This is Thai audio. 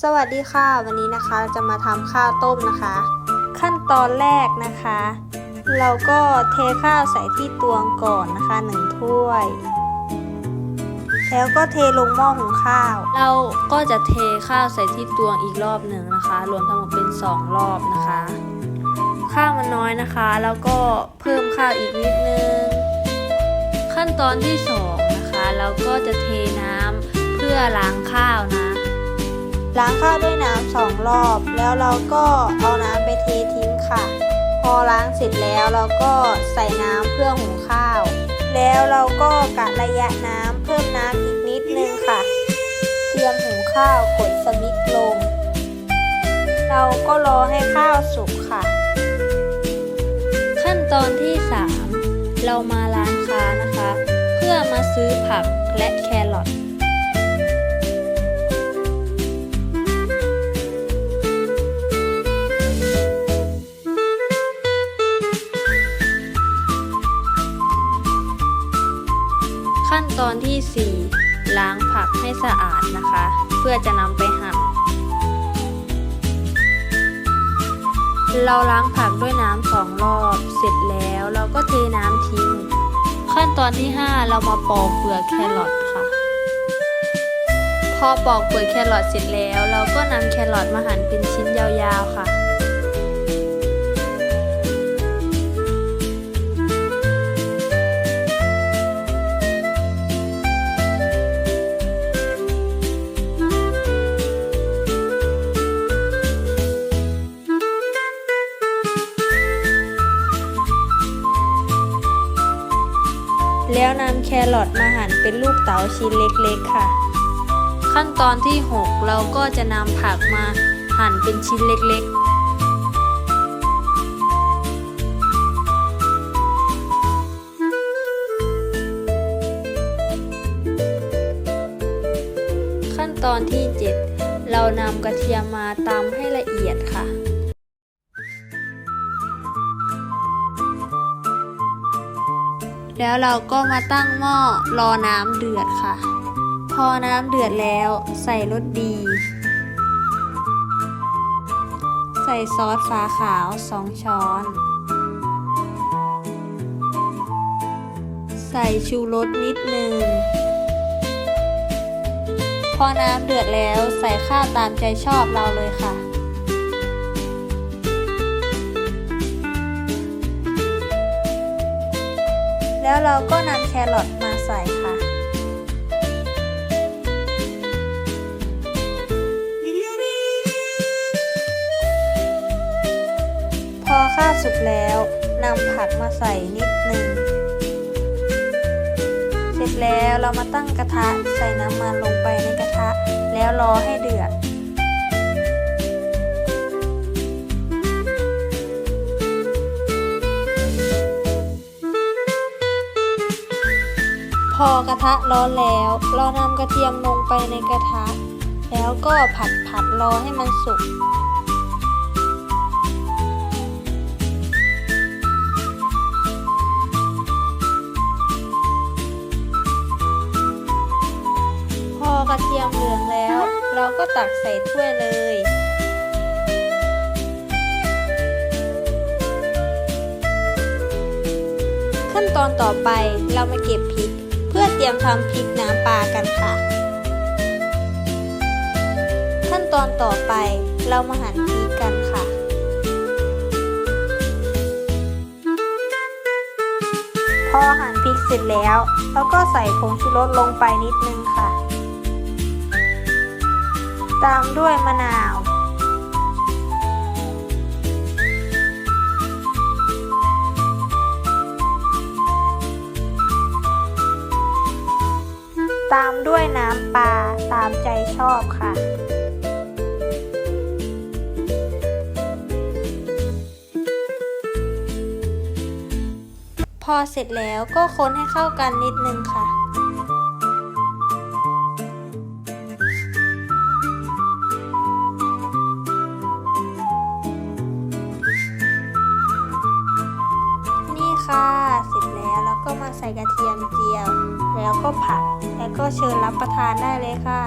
สวัสดีค่ะ วันนี้นะคะเราจะมาทำข้าวต้มนะคะ ขั้นตอนแรกนะคะ เราก็เทข้าวใส่ที่ตวงก่อนนะคะหนึ่งถ้วย แล้วก็เทลงหม้อหุงข้าว เราก็จะเทข้าวใส่ที่ตวงอีกรอบหนึ่งนะคะ รวมทั้งหมดเป็น 2 รอบนะคะ ข้าวมันน้อยนะคะ แล้วก็เพิ่มข้าวอีกนิดนึง ขั้นตอนที่ 2 นะคะ เราก็จะเทน้ำเพื่อล้างข้าวนะ ล้างข้าวด้วยน้ำสองรอบ แล้วเราก็เอาน้ำไปเททิ้งค่ะ พอล้างเสร็จแล้วเราก็ใส่น้ำเพื่อหุงข้าว แล้วเราก็กะระยะน้ำเพิ่มน้ำอีกนิดนึงค่ะ เตรียมหุงข้าวกดสวิตช์ลง เราก็รอให้ข้าวสุกค่ะ ขั้นตอนที่ 3 เรามาร้านค้านะคะ เพื่อมาซื้อผักและแครอท ขั้นตอนที่ 4 ล้างผักให้สะอาดนะคะ เพื่อจะนำไปหั่น เราล้างผักด้วยน้ำสองรอบ เสร็จแล้วเราก็เทน้ำทิ้ง ขั้นตอนที่ 5 เรามาปอกเปลือกแครอทค่ะ พอปอกเปลือกแครอทเสร็จแล้ว เราก็นำแครอทมาหั่นเป็นชิ้นยาวๆค่ะ แล้วนำแครอทมาหั่นเป็นลูกเต๋าชิ้นเล็กๆค่ะ ขั้นตอนที่ 6 เราก็จะนำผักมาหั่นเป็นชิ้นเล็กๆขั้นตอนที่ 7 เรานำกระเทียมมาตำให้ละเอียดค่ะ แล้วเราก็มาตั้งหม้อรอน้ำเดือดค่ะ พอน้ำเดือดแล้วใส่รสดี ใส่ซอสฟ้าขาว 2 ช้อน ใส่ชูรสนิดนึง พอน้ำเดือดแล้วใส่ข้าวตามใจชอบเราเลยค่ะ แล้วเราก็นำแครอทมาใส่ค่ะ พอข้าวสุกแล้วนำผักมาใส่นิดนึง เสร็จแล้วเรามาตั้งกระทะใส่น้ำมันลงไปในกระทะ แล้วรอให้เดือด อ กระทะร้อนแล้ว เรานำกระเทียมลงไปในกระทะ แล้วก็ผัดผัดรอให้มันสุกพอกระเทียมเหลืองแล้ว เราก็ตักใส่ถ้วยเลยขั้นตอนต่อไปเรามาเก็บพริก รียมทำพริกน้ำปลากันค่ะ ขั้นตอนต่อไปเรามาหั่นพริกกันค่ะพอหั่นพริกเสร็จแล้ว เราก็ใส่ผงชูรสลงไปนิดนึงค่ะ ตามด้วยมะนาว ด้วยน้ำปลาตามใจชอบค่ะ พอเสร็จแล้วก็คนให้เข้ากันนิดนึงค่ะ ก็มาใส่กระเทียมเจียว แล้วก็ผัด แล้วก็เชิญรับประทานได้เลยค่ะ